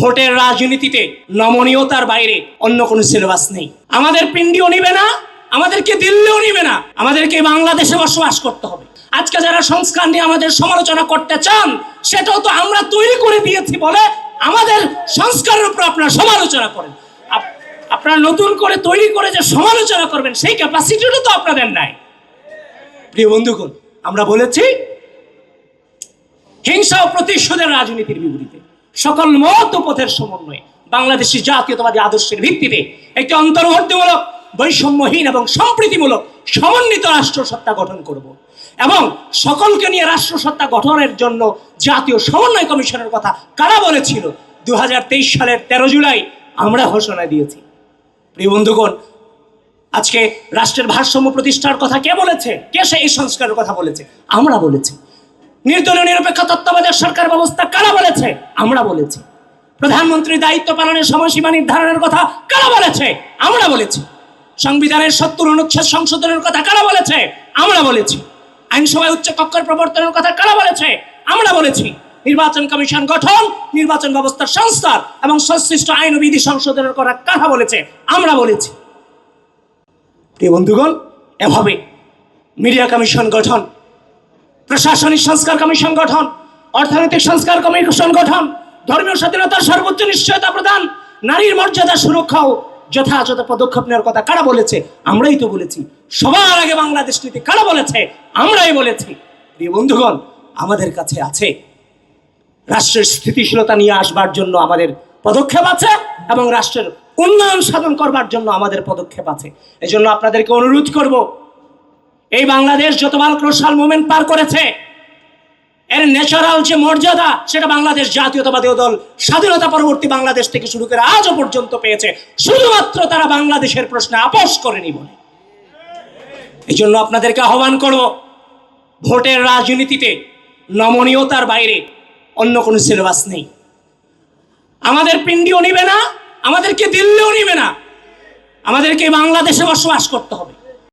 ভোটের রাজনীতিতে নমনীয়তার বাইরে অন্য কোনো সিলেবাস নেই। আমাদের পিন্ডিও নিবে না, আমাদেরকে দিল্লিও নিবে না, আমাদেরকে বাংলাদেশে বসবাস করতে হবে। আজকে যারা সংস্কার নিয়ে আমাদের সমালোচনা করতে চান, সেটাও তো আমরা তৈরি করে দিয়েছি বলে আমাদের সংস্কারের উপর আপনারা সমালোচনা করেন। আপ- আপনারা নতুন করে তৈরি করে যে সমালোচনা করবেন, সেই ক্যাপাসিটিটা তো আপনাদের নাই। প্রিয় বন্ধুগণ, আমরা বলেছি, হিংসা ও প্রতিশোধের রাজনীতির বিপরীতে। সকল মত পথের সমন্বয়ে বাংলাদেশি জাতীয়তাবাদী আদর্শের ভিত্তিতে একটি অন্তর্বর্তীমূলক, বৈষম্যহীন এবং সম্প্রীতিমূলক সমন্বিত রাষ্ট্রসত্তা গঠন করব এবং সকলকে নিয়ে রাষ্ট্রসত্তা গঠনের জন্য জাতীয় সমন্বয় কমিশনের কথা কারা বলেছিল? দু হাজার তেইশ সালের তেরো জুলাই আমরা ঘোষণা দিয়েছি। প্রিয় বন্ধুগণ, আজকে রাষ্ট্রের ভারসাম্য প্রতিষ্ঠার কথা কে বলেছে? কে সে এই সংস্কারের কথা বলেছে? আমরা বলেছি। নির্দলীয় নিরপেক্ষ তত্ত্বাবধায়ক সরকার ব্যবস্থা কারা বলেছে? আমরা বলেছি। প্রধানমন্ত্রী দায়িত্ব পালনের সময়সীমা নির্ধারণের কথা কারা বলেছে? আমরা বলেছি। সংবিধানের সত্তর অনুচ্ছেদ সংশোধনের কথা কারা বলেছে? আমরা বলেছি। আইনসভায় উচ্চ কক্ষের প্রবর্তনের কথা কারা বলেছে? আমরা বলেছি। নির্বাচন কমিশন গঠন, নির্বাচন ব্যবস্থার সংস্কার এবং সংশ্লিষ্ট আইন বিধি সংশোধনের কথা কারা বলেছে? আমরা বলেছি। প্রিয় বন্ধুগণ, এভাবে মিডিয়া কমিশন গঠন প্রশাসনিক সংস্কার কমিশন গঠন অর্থনৈতিক সংস্কার কমিশন গঠন ধর্মীয় স্বাধীনতার সর্বোচ্চ নিশ্চয়তা প্রদান, নারীর মর্যাদা সুরক্ষাও যথাযথ পদক্ষেপ নেওয়ার কথা কারা বলেছে? আমরাই তো বলেছি। সবার আগে বাংলাদেশ নীতি কারা বলেছে? আমরাই বলেছি। প্রিয় বন্ধুগণ, আমাদের কাছে আছে। রাষ্ট্রের স্থিতিশীলতা নিয়ে আসবার জন্য আমাদের পদক্ষেপ আছে এবং রাষ্ট্রের উন্নয়ন সাধন করবার জন্য আমাদের পদক্ষেপ আছে। এজন্য আপনাদেরকে অনুরোধ করব এই বাংলাদেশ যতবার ক্রোশাল মুভমেন্ট পার করেছে, এর ন্যাচারাল যে মর্যাদা, সেটা বাংলাদেশ জাতীয়তাবাদী দল স্বাধীনতা পরবর্তী বাংলাদেশ থেকে শুরু করে আজও পর্যন্ত পেয়েছে। শুধুমাত্র তারা বাংলাদেশের প্রশ্নে আপোষ করেনি বলে। এই জন্য আপনাদেরকে আহ্বান করব ভোটের রাজনীতিতে নমনীয়তার বাইরে অন্য কোনো সিলেবাস নেই। আমাদের পিন্ডিও নিবে না, আমাদেরকে দিল্লিও নিবে না, আমাদেরকে বাংলাদেশে বসবাস করতে হবে।